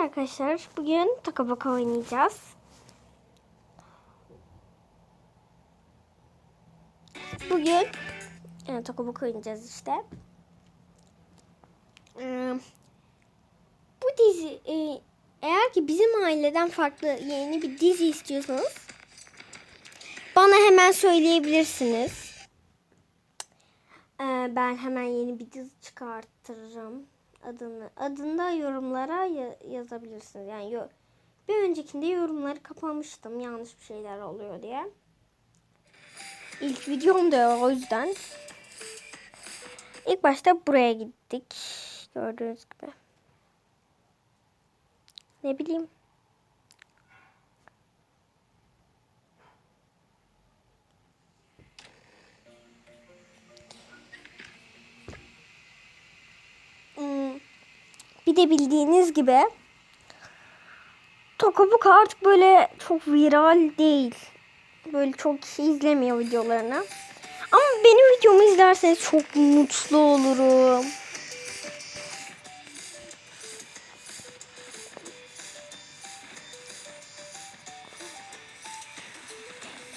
Arkadaşlar bugün Toka oynayacağız. Bugün yani Toka oynayacağız işte. Ee, bu dizi e, eğer ki bizim aileden farklı yeni bir dizi istiyorsanız bana hemen söyleyebilirsiniz. Ben hemen yeni bir dizi çıkartırım adını. Adında yorumlara ya- yazabilirsiniz. Yani yo- bir öncekinde yorumları kapamıştım yanlış bir şeyler oluyor diye. İlk videom da o yüzden. İlk başta buraya gittik. Gördüğünüz gibi. Ne bileyim. De bildiğiniz gibi Tokabuk artık böyle çok viral değil. Böyle çok kişi izlemiyor videolarını. Ama benim videomu izlerseniz çok mutlu olurum.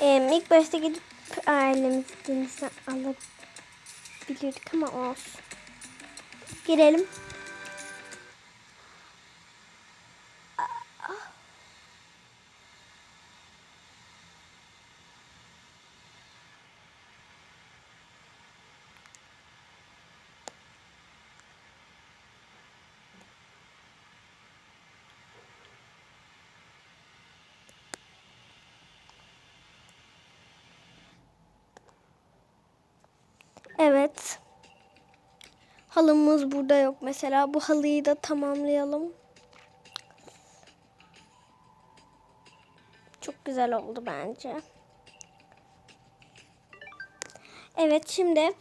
Ee, ilk başta gidip ailemizi denize alabilirdik ama olsun. Girelim. Evet. Halımız burada yok mesela. Bu halıyı da tamamlayalım. Çok güzel oldu bence. Evet şimdi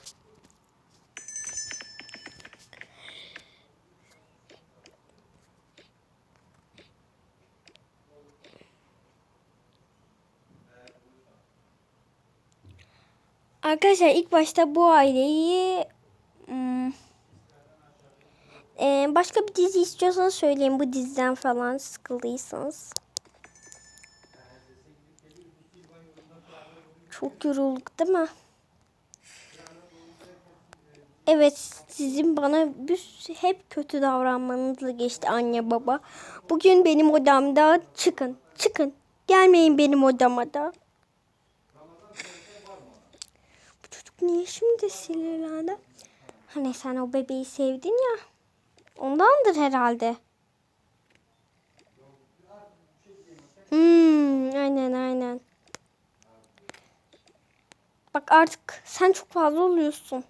Arkadaşlar ilk başta bu aileyi hmm, ee, başka bir dizi istiyorsanız söyleyin bu diziden falan sıkıldıysanız. Çok yorulduk değil mi? Evet sizin bana bir, hep kötü davranmanızla geçti anne baba. Bugün benim odamda çıkın çıkın gelmeyin benim odama da. Bu çocuk niye şimdi sinirlendi? Hani sen o bebeği sevdin ya. Ondandır herhalde. Hmm, aynen aynen. Bak artık sen çok fazla oluyorsun.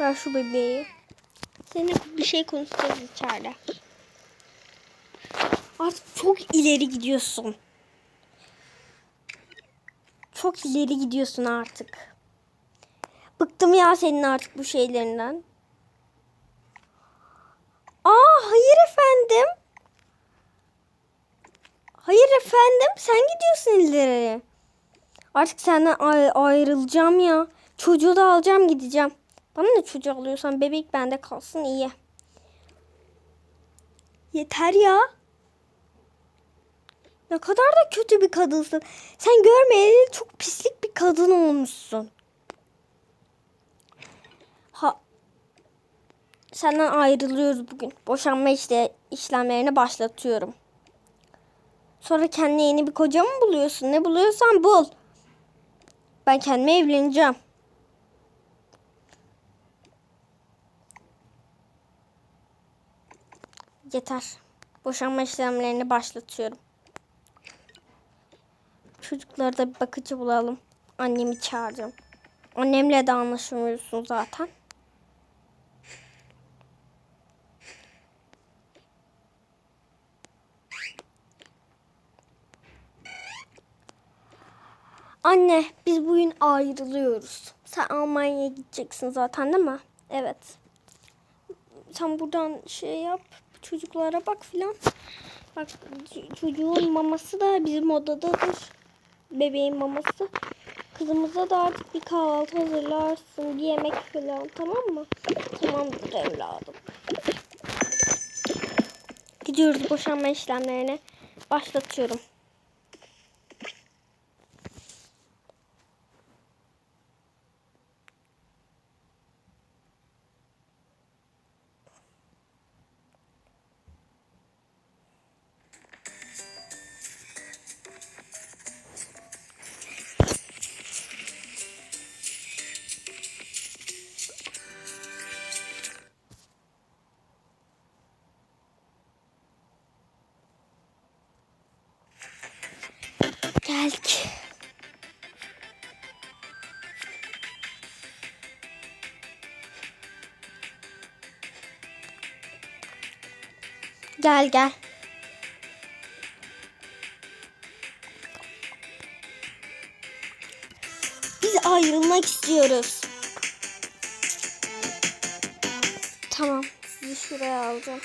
Ver şu bebeği. Seninle bir şey konuşacağız içeride. Artık çok ileri gidiyorsun. Çok ileri gidiyorsun artık. Bıktım ya senin artık bu şeylerinden. Hayır efendim. Hayır efendim sen gidiyorsun ileri. Artık senden ay- ayrılacağım ya. Çocuğu da alacağım gideceğim. Bana ne çocuğu alıyorsan bebek bende kalsın iyi. Yeter ya. Ne kadar da kötü bir kadınsın. Sen görmeyeli çok pislik bir kadın olmuşsun. Ha Senden ayrılıyoruz bugün. Boşanma işte işlemlerini başlatıyorum. Sonra kendine yeni bir koca mı buluyorsun? Ne buluyorsan bul. Ben kendime evleneceğim. Yeter. Boşanma işlemlerini başlatıyorum. Çocuklara da bir bakıcı bulalım. Annemi çağıracağım. Annemle de anlaşamıyorsun zaten. Anne biz bugün ayrılıyoruz. Sen Almanya'ya gideceksin zaten değil mi? Evet. Sen buradan şey yap. Çocuklara bak filan. Bak çocuğun maması da bizim odadadır. Bebeğin maması. Kızımıza da artık bir kahvaltı hazırlarsın. Bir yemek falan tamam mı? Tamamdır evladım. Gidiyoruz boşanma işlemlerine. Başlatıyorum. Gel gel. Biz ayrılmak istiyoruz. Tamam. Sizi şuraya alacağım.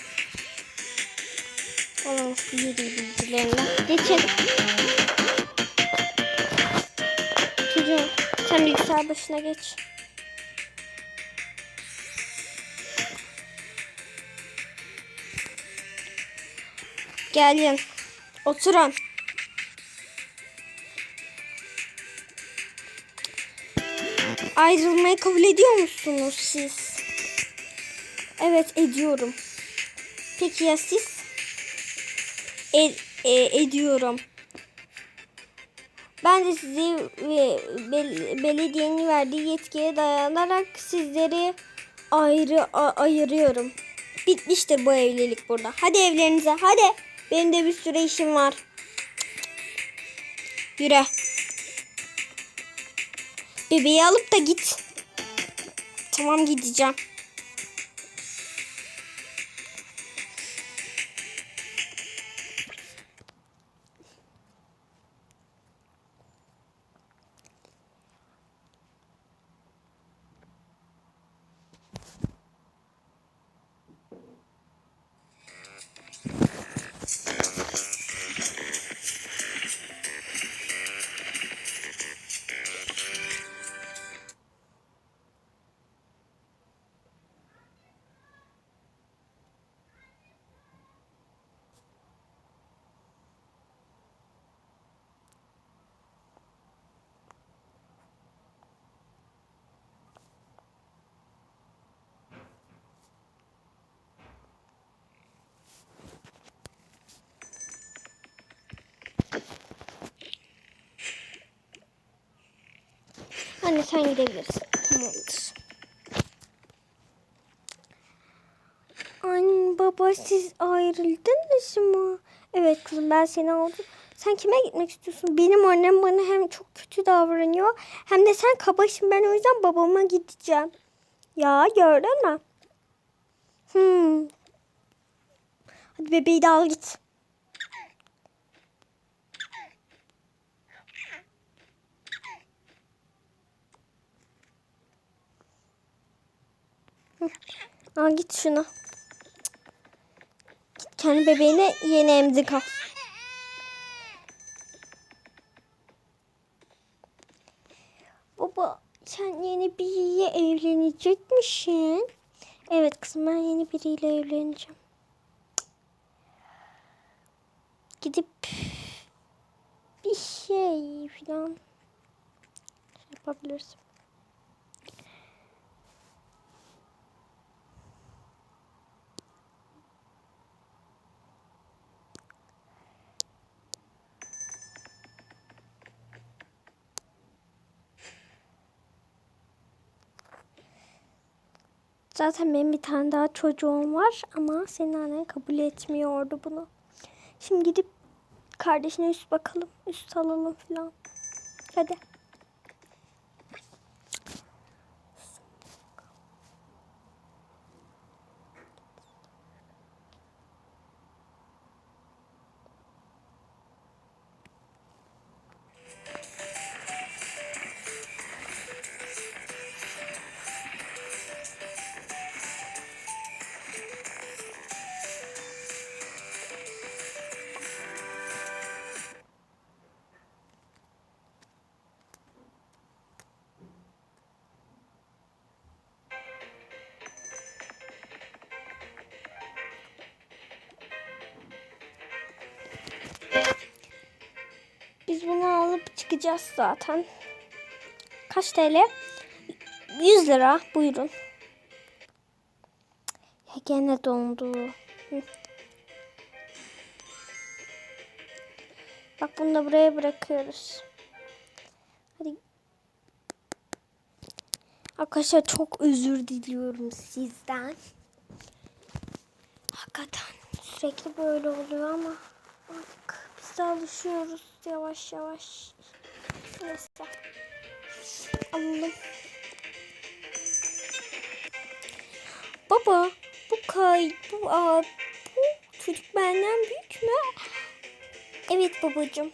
Alın yedi bilgilerini. Geçin. Çocuğum sen bilgisayar başına geç. Gelin. Oturun. Ayrılmayı kabul ediyor musunuz siz? Evet ediyorum. Peki ya siz? E- e- ediyorum. Ben de sizi ve bel- belediyenin verdiği yetkiye dayanarak sizleri ayrı ayırıyorum. Bitmiştir bu evlilik burada. Hadi evlerinize hadi. Benim de bir sürü işim var. Yürü. Bebeği alıp da git. Tamam gideceğim. Anne sen gidebilirsin. Tamamdır. Anne baba siz ayrıldınız mı? Evet kızım ben seni aldım. Sen kime gitmek istiyorsun? Benim annem bana hem çok kötü davranıyor hem de sen kabaşın. Ben o yüzden babama gideceğim. Ya gördün mü? Hmm. Hadi bebeği de al git. Al git şunu. Git kendi bebeğine yeni emzik al. Baba sen yeni biriyle evlenecekmişsin. Evet kızım ben yeni biriyle evleneceğim. Gidip bir şey falan yapabilirsin. Zaten benim bir tane daha çocuğum var ama senin annen kabul etmiyordu bunu. Şimdi gidip kardeşine üst bakalım, üst alalım falan. Hadi. Bunu alıp çıkacağız zaten. Kaç TL? 100 lira. Buyurun. Ya gene dondu. Bak bunu da buraya bırakıyoruz. Hadi. Arkadaşlar çok özür diliyorum sizden. Hakikaten sürekli böyle oluyor ama artık biz de alışıyoruz yavaş yavaş. Neyse. Alalım. Baba bu kay bu aa, bu çocuk benden büyük mü? Evet babacığım.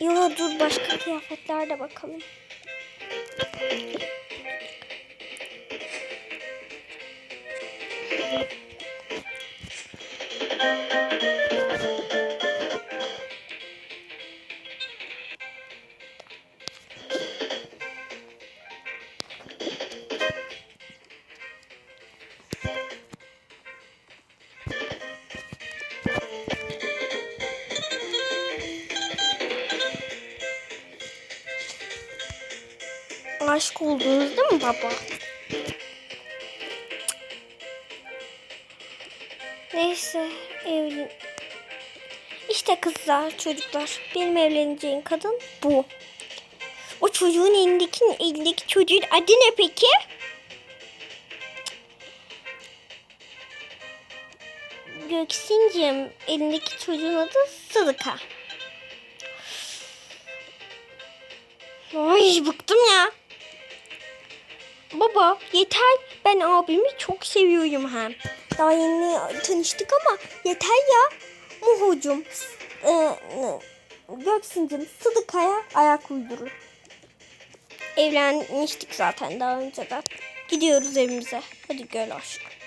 Yo dur başka kıyafetlerde bakalım. Kızlar, çocuklar. Benim evleneceğim kadın bu. O çocuğun elindeki, elindeki çocuğun adı ne peki? Göksin'cim elindeki çocuğun adı Sıdıka. Ay bıktım ya. Baba yeter ben abimi çok seviyorum hem. Daha yeni tanıştık ama yeter ya. Muhucum, e, e, Göksin'cim Sıdıkaya ayak uydurun. Evlenmiştik zaten daha önceden. Gidiyoruz evimize. Hadi gel aşkım.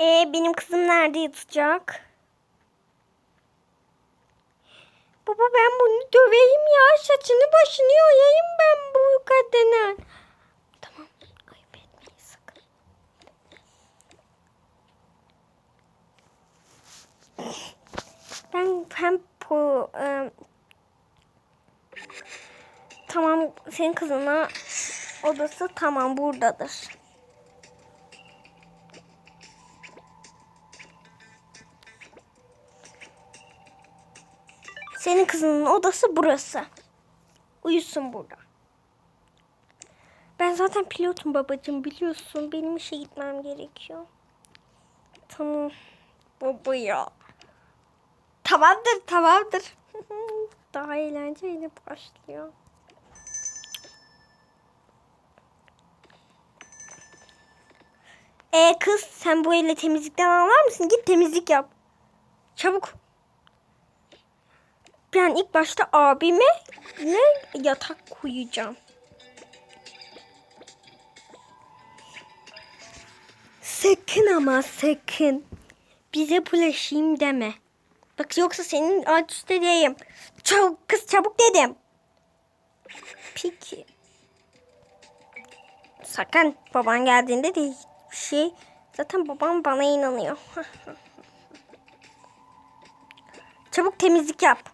Ee, benim kızım nerede yatacak? Baba ben bunu döveyim ya. Saçını başını yoyayım ben bu kadına. Tamam. Ayıp etmeyin sakın. Ben hem bu e, tamam senin kızına odası tamam buradadır. Senin kızının odası burası. Uyusun burada. Ben zaten pilotum babacığım biliyorsun. Benim işe gitmem gerekiyor. Tamam. Baba ya. Tamamdır tamamdır. Daha eğlenceyle başlıyor. E kız sen bu elle temizlikten anlar mısın? Git temizlik yap. Çabuk. Ben ilk başta abime ne yatak koyacağım. Sakın ama sakın bize bulaşayım deme. Bak yoksa senin alt üstte diyeyim. Çabuk kız çabuk dedim. Peki. Sakın baban geldiğinde de hiçbir şey. Zaten babam bana inanıyor. çabuk temizlik yap.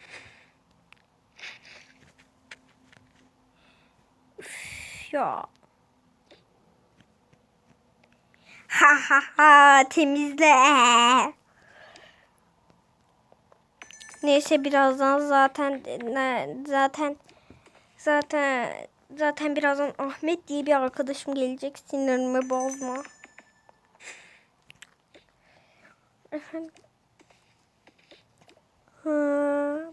Ya. Ha ha ha temizle. Neyse birazdan zaten zaten zaten zaten birazdan Ahmet diye bir arkadaşım gelecek. Sinirimi bozma. Efendim. Hı.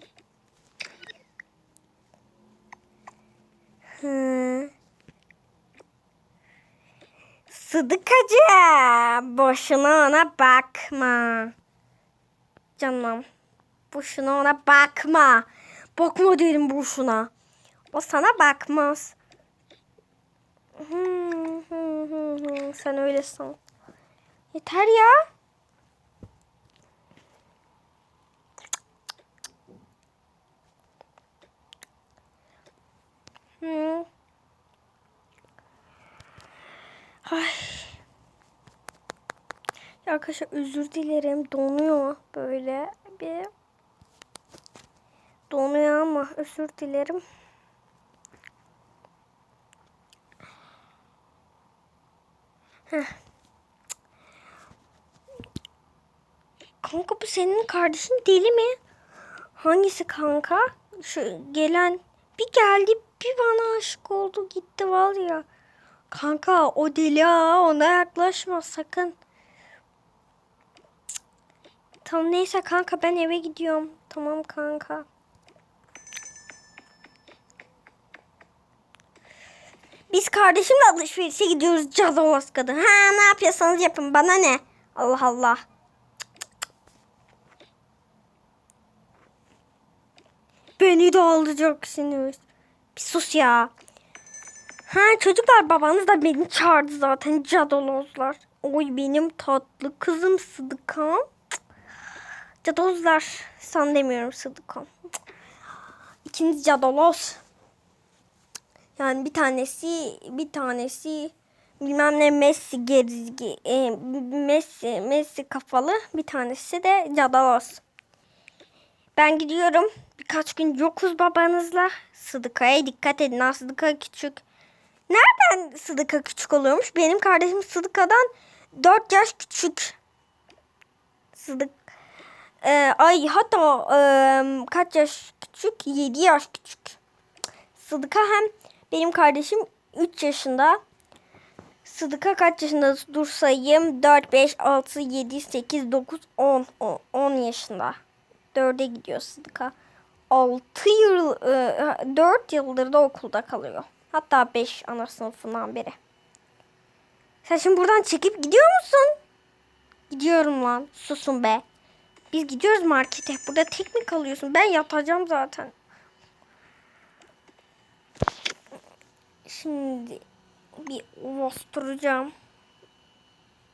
Hı. Sıdıkacı. Boşuna ona bakma. Canım. Boşuna ona bakma. Bakma dedim boşuna. O sana bakmaz. Hı, hı, hı. Sen öyle san. Yeter ya. Hı. Ay. Ya Arkadaşlar özür dilerim. Donuyor böyle bir. Donuyor ama özür dilerim. Heh. Kanka bu senin kardeşin deli mi? Hangisi kanka? Şu gelen bir geldi bir bana aşık oldu gitti var ya. Kanka o deli ha ona yaklaşma sakın. Tamam neyse kanka ben eve gidiyorum. Tamam kanka. Biz kardeşimle alışverişe gidiyoruz Oscar'da. Ha ne yapıyorsanız yapın bana ne? Allah Allah. Beni de alacaksınız. Bir sus ya. Ha çocuklar babanız da beni çağırdı zaten cadolozlar. Oy benim tatlı kızım Sıdıkam. Cadolozlar. Sen demiyorum Sıdıkam. İkiniz cadoloz. Yani bir tanesi bir tanesi bilmem ne Messi gerizgi e, Messi Messi kafalı bir tanesi de cadaloz. Ben gidiyorum. Birkaç gün yokuz babanızla. Sıdıka'ya dikkat edin. Sıdıka küçük. Nereden Sıdıka küçük oluyormuş? Benim kardeşim Sıdıka'dan 4 yaş küçük. Sıdık. Ee, ay hatta e, kaç yaş küçük? 7 yaş küçük. Sıdıka hem benim kardeşim 3 yaşında. Sıdıka kaç yaşında? Dur sayayım. 4, 5, 6, 7, 8, 9, 10. 10 yaşında. 4'e gidiyor Sıdıka. 6 yıl, 4 yıldır da okulda kalıyor. Hatta 5 ana sınıfından beri. Sen şimdi buradan çekip gidiyor musun? Gidiyorum lan. Susun be. Biz gidiyoruz markete. Burada tek mi kalıyorsun? Ben yatacağım zaten. Şimdi bir vosturacağım.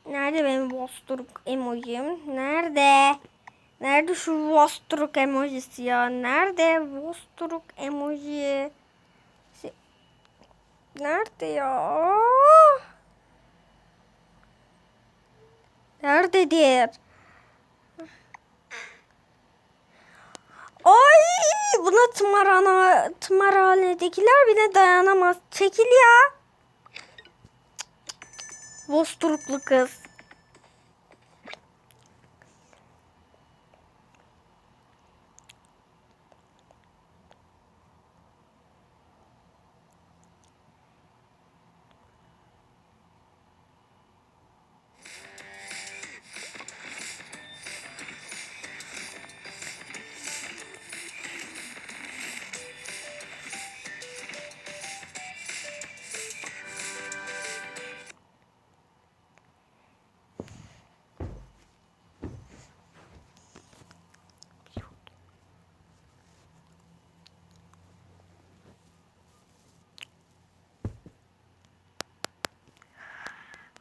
Nerede benim vosturuk emojim? Nerede? Nerede şu vosturuk emojisi ya? Nerede vosturuk emoji? Nerede ya? Nerededir? Ay buna tımarhana, tımarhanedekiler bile dayanamaz. Çekil ya. Vosturuklu kız.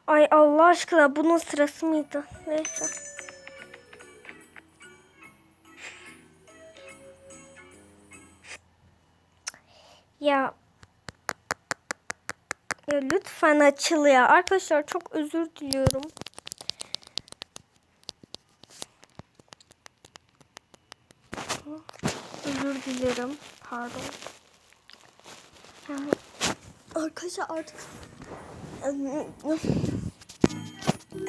Ay Allah aşkına bunun sırası mıydı? Neyse. Ya ya lütfen açıl ya. Arkadaşlar çok özür diliyorum. Özür dilerim. Pardon. Yani arkadaşlar artık Bana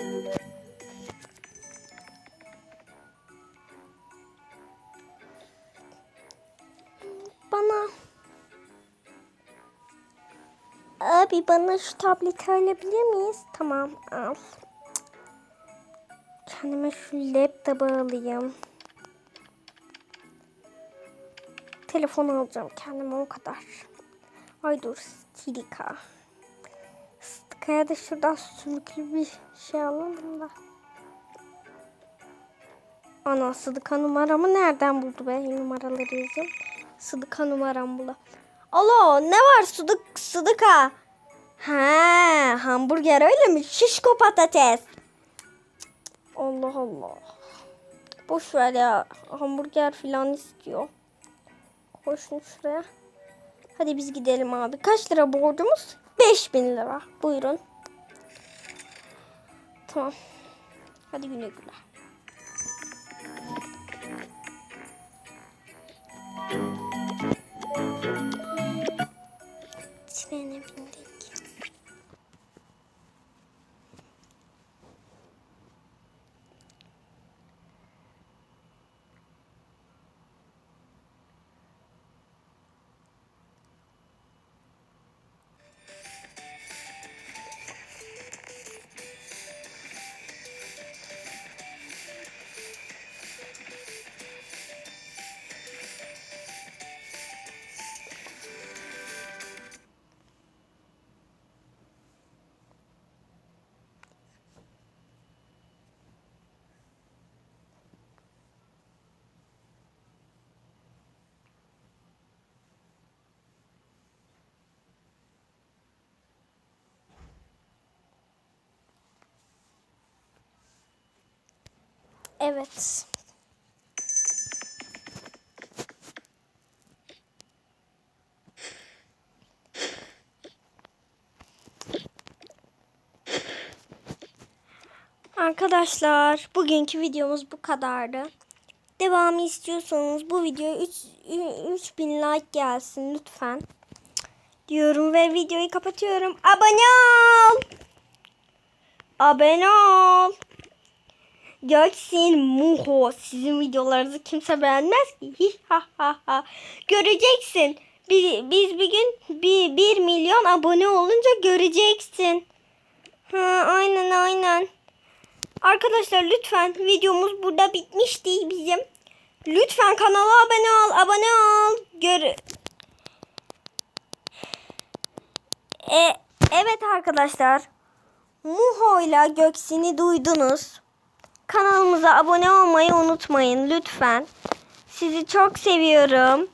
Abi bana şu tableti alabilir miyiz? Tamam al. Kendime şu laptopu alayım. Telefon alacağım kendime o kadar. Ay dur Stilika. Stilika'ya da şuradan sümüklü bir şey alalım da. Ana Sıdıka numaramı nereden buldu be? Numaraları yazayım. Sıdıka numaram bula. Alo ne var Sıdık Sıdıka? Ha hamburger öyle mi? Şişko patates. Allah Allah. Boş ver ya. Hamburger falan istiyor. Koşun şuraya. Hadi biz gidelim abi. Kaç lira borcumuz? 5000 lira. Buyurun. Tamam. Hadi güle güle. Evet. Arkadaşlar bugünkü videomuz bu kadardı. Devamı istiyorsanız bu videoya 3 3000 like gelsin lütfen. Diyorum ve videoyu kapatıyorum. Abone ol. Abone ol. Göksin Muho. Sizin videolarınızı kimse beğenmez ki. Ha ha ha. Göreceksin. Biz, biz bir gün bir, bir milyon abone olunca göreceksin. Ha, aynen aynen. Arkadaşlar lütfen videomuz burada bitmiş değil bizim. Lütfen kanala abone ol. Abone ol. Gör e, evet arkadaşlar. Muho ile Göksin'i duydunuz. Kanalımıza abone olmayı unutmayın lütfen. Sizi çok seviyorum.